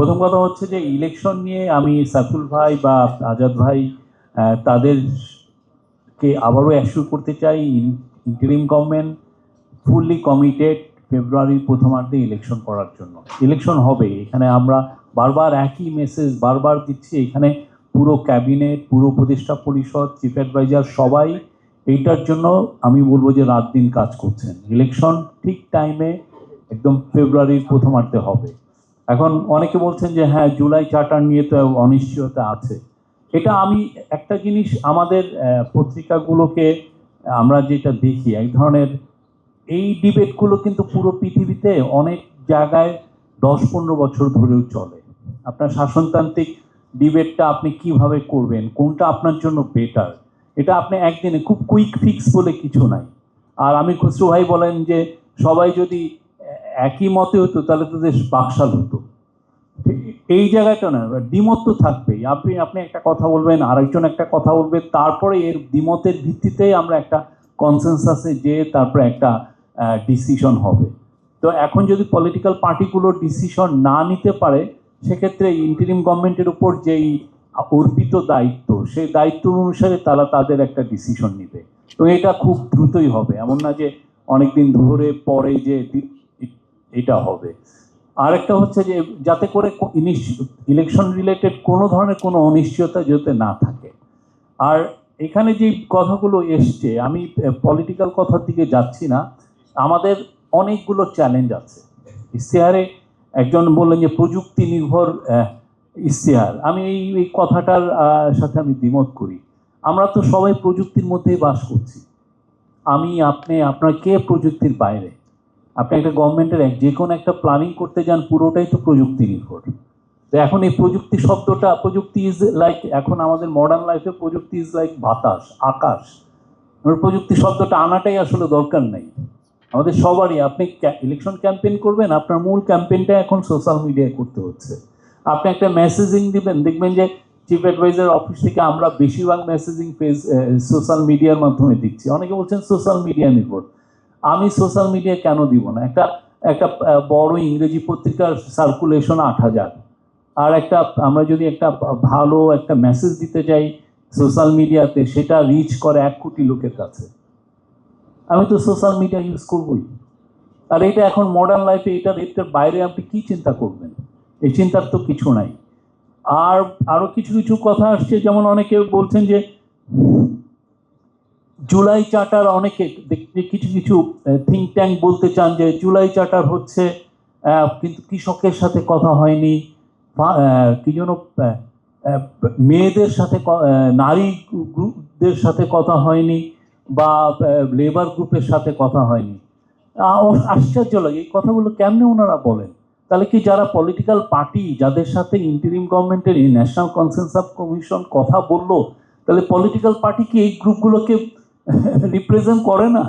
প্রথম কথা হচ্ছে যে ইলেকশন নিয়ে আমি সাইফুল ভাই বা আজাদ ভাই তাদেরকে আবারও অ্যাসিউর করতে চাই ইন্টারিম গভর্নমেন্ট ফুললি কমিটেড ফেব্রুয়ারির প্রথমার্ধে ইলেকশন করার জন্য। ইলেকশন হবে, এখানে আমরা বারবার একই মেসেজ বারবার দিচ্ছি, এখানে পুরো ক্যাবিনেট পুরো উপদেষ্টা পরিষদ চিফ অ্যাডভাইজার সবাই এইটার জন্য আমি বলব যে রাত দিন কাজ করছেন। ইলেকশন ঠিক টাইমে একদম ফেব্রুয়ারির প্রথমার্ধে হবে। এখন অনেকে বলছেন যে হ্যাঁ জুলাই চার্টার নিয়ে তো অনিশ্চয়তা আছে। এটা আমি একটা জিনিস আমাদের পত্রিকাগুলোকে আমরা যেটা দেখি, এক ধরনের এই ডিবেটগুলো কিন্তু পুরো পৃথিবীতে অনেক জায়গায় দশ পনেরো বছর ধরেও চলে। আপনার শাসনতান্ত্রিক ডিবেটটা আপনি কীভাবে করবেন? কোনটা আপনার জন্য বেটার এটা আপনি একদিনে খুব কুইক ফিক্স বলে কিছু নাই। আর আমি খুসরু ভাই বলেন যে, সবাই যদি একই মতে হতো, তাহলে তো দেশ বাকশাল হতো। এই জায়গাটা না দ্বিমত তো থাকবেই। আপনি আপনি একটা কথা বলবেন, আরেকজন একটা কথা বলবে, তারপরে এর দ্বিমতের ভিত্তিতেই আমরা একটা কনসেনসাসে যে তারপরে একটা ডিসিশন হবে। তো এখন যদি পলিটিক্যাল পার্টিগুলো ডিসিশন না নিতে পারে, সেক্ষেত্রে ইন্টারিম গভর্নমেন্টের উপর যেই অর্পিত দায়িত্ব, সেই দায়িত্ব অনুসারে তারা তাদের একটা ডিসিশন নিবে। তো এটা খুব দ্রুতই হবে। এমন না যে অনেকদিন ধরে পরে যে এটা হবে। আরেকটা হচ্ছে যে যাতে করে ইলেকশন রিলেটেড কোনো ধরনের কোনো অনিশ্চয়তা যাতে না থাকে। আর এখানে যে কথাগুলো এসছে, আমি পলিটিক্যাল কথার দিকে যাচ্ছি না। আমাদের অনেকগুলো চ্যালেঞ্জ আছে। ইশতেহারে একজন বললেন যে, প্রযুক্তি নির্ভর ইশতেহার। আমি এই এই কথাটার সাথে আমি দ্বিমত করি। আমরা তো সবাই প্রযুক্তির মধ্যেই বাস করছি। আমি, আপনি, আপনার কে প্রযুক্তির বাইরে? আপনি একটা গভর্নমেন্টের এক- যে কোনো একটা প্ল্যানিং করতে যান, পুরোটাই তো প্রযুক্তি নির্ভর তো এখন এই প্রযুক্তি শব্দটা, প্রযুক্তি ইজ লাইক এখন আমাদের মডার্ন লাইফে প্রযুক্তি ইজ লাইক বাতাস, আকাশ। প্রযুক্তি শব্দটা আনাটাই আসলে দরকার নেই। আমাদের সবারই, আপনি ইলেকশন ক্যাম্পেইন করবেন, আপনার মূল ক্যাম্পেইনটা এখন সোশ্যাল মিডিয়ায় করতে হচ্ছে। আপনি একটা মেসেজিং দিবেন, দেখবেন যে চিফ অ্যাডভাইজার অফিস থেকে আমরা বেশিরভাগ মেসেজিং পেজ সোশ্যাল মিডিয়ার মাধ্যমে দিচ্ছি। অনেকে বলছেন সোশ্যাল মিডিয়া নির্ভর। আমি সোশ্যাল মিডিয়া কেন দিব না? একটা একটা বড় ইংরেজি পত্রিকার সার্কুলেশন আট হাজার। আর একটা, আমরা যদি একটা ভালো একটা মেসেজ দিতে যাই সোশ্যাল মিডিয়াতে সেটা রিচ করে এক কোটি লোকের কাছে। আমি তো সোশ্যাল মিডিয়া ইউজ করবই। আর এটা এখন মডার্ন লাইফে এটার এটার বাইরে আপনি কি চিন্তা করবেন? এই চিন্তার তো কিছু নাই। আর আরও কিছু কিছু কথা আসছে, যেমন অনেকে বলছেন যে জুলাই চার্টার অনেকে কিছু কিছু থিঙ্ক ট্যাঙ্ক বলতে চান যে জুলাই চার্টার হচ্ছে কিন্তু কৃষকের সাথে কথা হয়নি কি যেন মেয়েদের সাথে নারী গ্রুপদের সাথে কথা হয়নি বা লেবার গ্রুপের সাথে কথা হয়নি। আশ্চর্য লাগে, এই কথাগুলো কেমনে ওনারা বলেন? তাহলে কি যারা পলিটিক্যাল পার্টি যাদের সাথে ইন্টারিম গভর্নমেন্টের ন্যাশনাল কনসেনসাস কমিশন কথা বলল, তাহলে পলিটিক্যাল পার্টি কি এই গ্রুপগুলোকে রিপ্রেজেন্ট করে না।